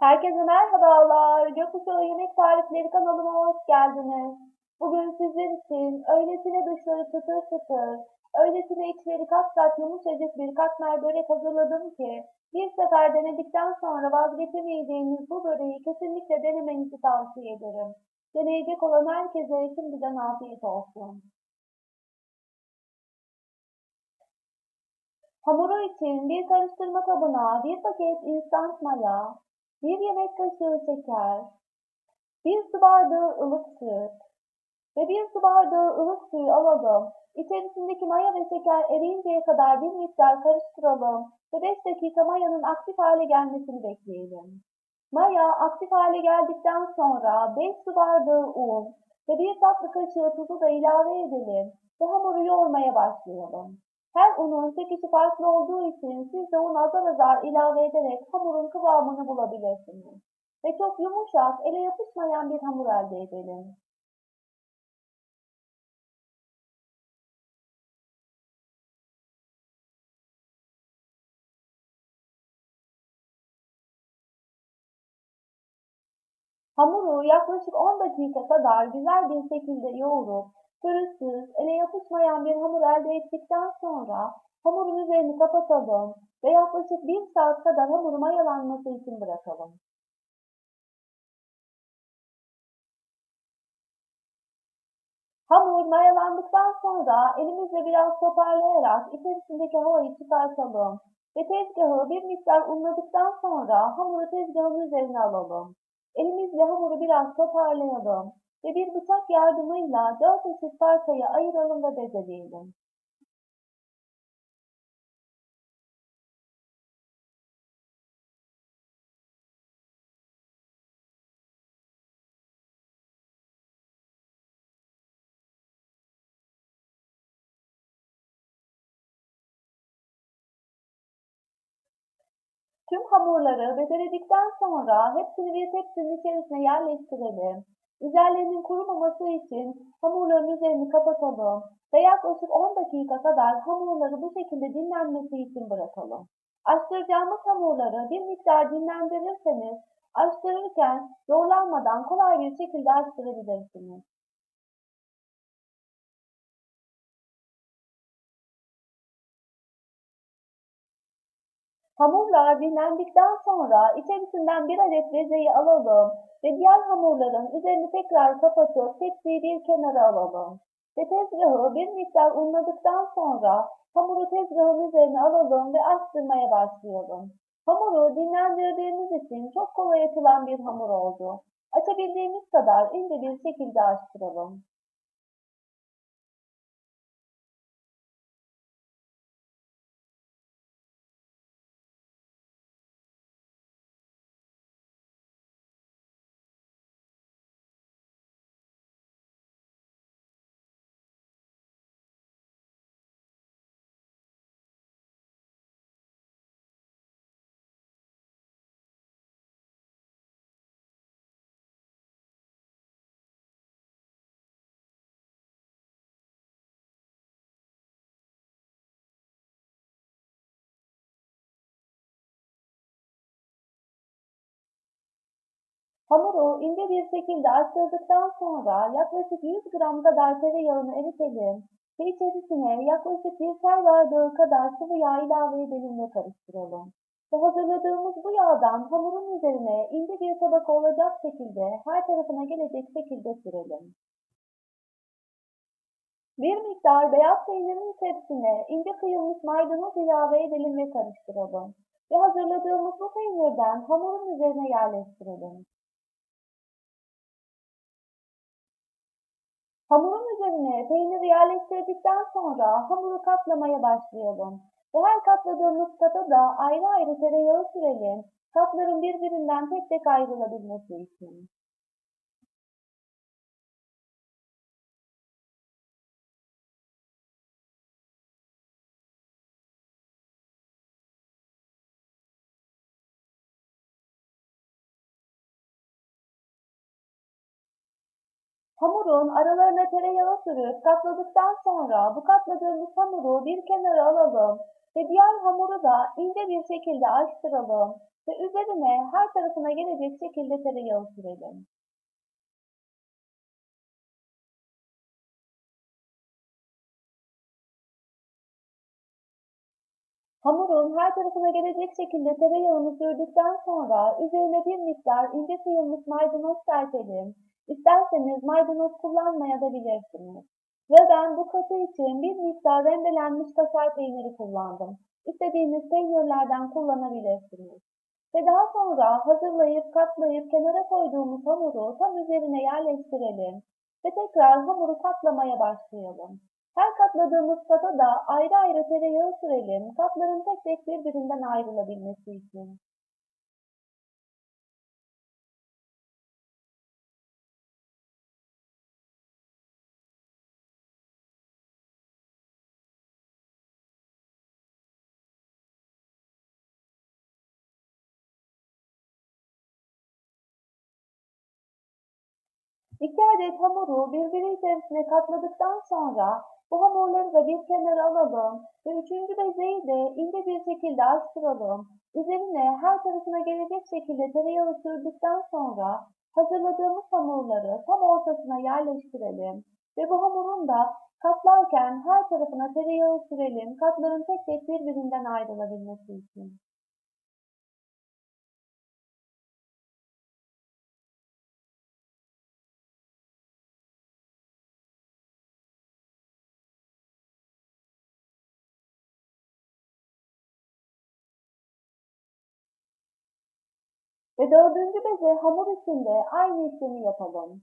Herkese merhabalar. Gökkuşağı Yemek Tarifleri kanalıma hoş geldiniz. Bugün sizler için öylesine dışları çıtır çıtır, öylesine içleri kat kat yumuşacık bir katmer börek hazırladım ki bir sefer denedikten sonra vazgeçemeyeceğiniz bu böreği kesinlikle denemenizi tavsiye ederim. Deneyecek olan herkese şimdiden afiyet olsun. Hamuru için bir karıştırma kabına bir paket instant maya, bir yemek kaşığı şeker, bir su bardağı ılık süt ve bir su bardağı ılık suyu alalım. İçerisindeki maya ve şeker eriyinceye kadar bir miktar karıştıralım ve 5 dakika mayanın aktif hale gelmesini bekleyelim. Maya aktif hale geldikten sonra 5 su bardağı un ve bir tatlı kaşığı tuzu da ilave edelim ve hamuru yoğurmaya başlayalım. Her unun çekişi farklı olduğu için siz de un azar azar ilave ederek hamurun kıvamını bulabilirsiniz. Ve çok yumuşak, ele yapışmayan bir hamur elde edelim. Hamuru yaklaşık 10 dakika kadar güzel bir şekilde yoğurup pürüzsüz, ele yapışmayan bir hamur elde ettikten sonra hamurun üzerini kapatalım ve yaklaşık 1 saat kadar hamuru mayalanması için bırakalım. Hamur mayalandıktan sonra elimizle biraz toparlayarak içerisindeki havayı çıkartalım ve tezgahı bir miktar unladıktan sonra hamuru tezgahın üzerine alalım. Elimizle hamuru biraz toparlayalım ve bir bıçak yardımıyla dört eşit parçaya ayıralım ve bezeleyelim. Tüm hamurları bezeledikten sonra hepsini bir tepsinin içerisine yerleştirelim. Üzerlerinin kurumaması için hamurların üzerini kapatalım ve yaklaşık 10 dakika kadar hamurları bu şekilde dinlenmesi için bırakalım. Açtıracağımız hamurları bir miktar dinlendirirseniz açtırırken zorlanmadan kolay bir şekilde açtırabilirsiniz. Hamurlar dinlendikten sonra içerisinden bir adet bezeyi alalım ve diğer hamurların üzerini tekrar kapatıp tepsiyi bir kenara alalım. Ve tezgahı bir miktar unladıktan sonra hamuru tezgahın üzerine alalım ve açtırmaya başlayalım. Hamuru dinlendirdiğimiz için çok kolay açılan bir hamur oldu. Açabildiğimiz kadar ince bir şekilde açtıralım. Hamuru ince bir şekilde açtırdıktan sonra yaklaşık 100 gram kadar tereyağını eritelim ve içerisine yaklaşık bir çay bardağı kadar sıvı yağ ilave edelim ve karıştıralım. Ve hazırladığımız bu yağdan hamurun üzerine ince bir tabaka olacak şekilde her tarafına gelecek şekilde sürelim. Bir miktar beyaz peynirin içerisine ince kıyılmış maydanoz ilave edelim ve karıştıralım. Ve hazırladığımız bu peynirden hamurun üzerine yerleştirelim. Hamurun üzerine peyniri yerleştirdikten sonra hamuru katlamaya başlayalım. Ve her katladığımız kata da ayrı ayrı tereyağı sürelim. Katların birbirinden tek tek ayrılabilmesi için. Hamurun aralarına tereyağı sürüp katladıktan sonra bu katladığımız hamuru bir kenara alalım ve diğer hamuru da ince bir şekilde açtıralım ve üzerine her tarafına gelecek şekilde tereyağı sürelim. Hamurun her tarafına gelecek şekilde tereyağını sürdükten sonra üzerine bir miktar ince kıyılmış maydanoz serpelim. İsterseniz maydanoz kullanmaya da bilirsiniz. Ve ben bu katı için bir miktar rendelenmiş kaşar peyniri kullandım. İstediğiniz peynirlerden kullanabilirsiniz. Ve daha sonra hazırlayıp katlayıp kenara koyduğumuz hamuru tam üzerine yerleştirelim. Ve tekrar hamuru katlamaya başlayalım. Her katladığımız kata da ayrı ayrı tereyağı sürelim, katların tek tek birbirinden ayrılabilmesi için. İki adet hamuru birbiri içerisine katladıktan sonra bu hamurları da bir kenara alalım ve üçüncü bezeyi de ince bir şekilde açtıralım. Üzerine her tarafına gelecek şekilde tereyağı sürdükten sonra hazırladığımız hamurları tam ortasına yerleştirelim. Ve bu hamurun da katlarken her tarafına tereyağı sürelim. Katların tek tek birbirinden ayrılabilmesi için. Ve dördüncü beze hamur içinde aynı işlemi yapalım.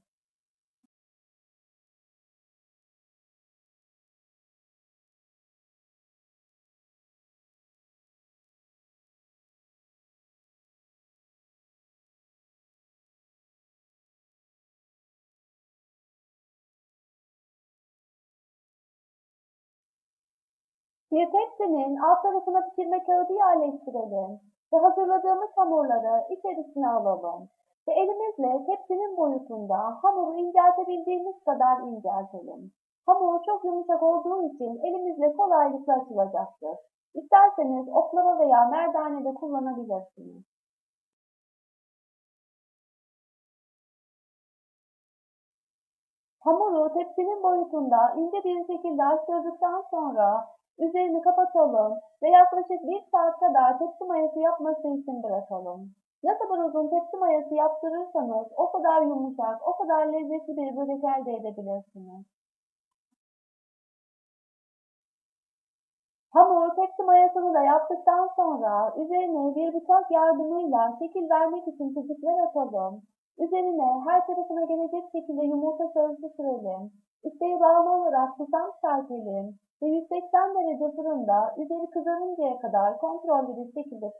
Bir tepsinin alt tarafına pişirme kağıdı yerleştirelim ve hazırladığımız hamurları içerisine alalım. Ve elimizle tepsinin boyutunda hamuru inceltebildiğimiz kadar inceltelim. Hamur çok yumuşak olduğu için elimizle kolaylıkla açılacaktır. İsterseniz oklava veya merdane de kullanabilirsiniz. Hamuru tepsinin boyutunda ince bir şekilde açtırdıktan sonra üzerini kapatalım ve yaklaşık bir saat kadar tepsi mayası yapması için bırakalım. Ne kadar uzun tepsi mayası yaptırırsanız o kadar yumuşak, o kadar lezzetli bir börek elde edebilirsiniz. Hamur tepsi mayasını da yaptıktan sonra üzerine bir bıçak yardımıyla şekil vermek için çizikler atalım. Üzerine her tarafına gelecek şekilde yumurta sarısı sürelim. İsteğe bağlı olarak susam serpelim 180 derece fırında üzeri kızarıncaya kadar kontrollü bir şekilde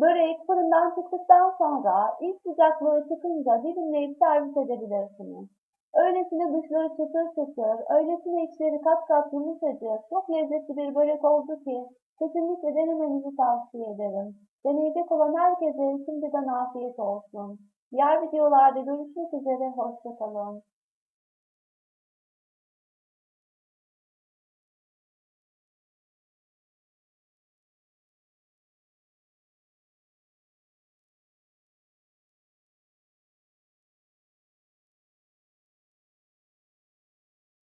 Börek fırından çıktıktan sonra ilk sıcaklığı çıkınca dilimleyip servis edebilirsiniz. Öylesine dışları çıtır çıtır, öylesine içleri kat kat yumuşacık, çok lezzetli bir börek oldu ki kesinlikle denemenizi tavsiye ederim. Deneyecek olan herkese şimdiden afiyet olsun. Diğer videolarda görüşmek üzere, hoşçakalın.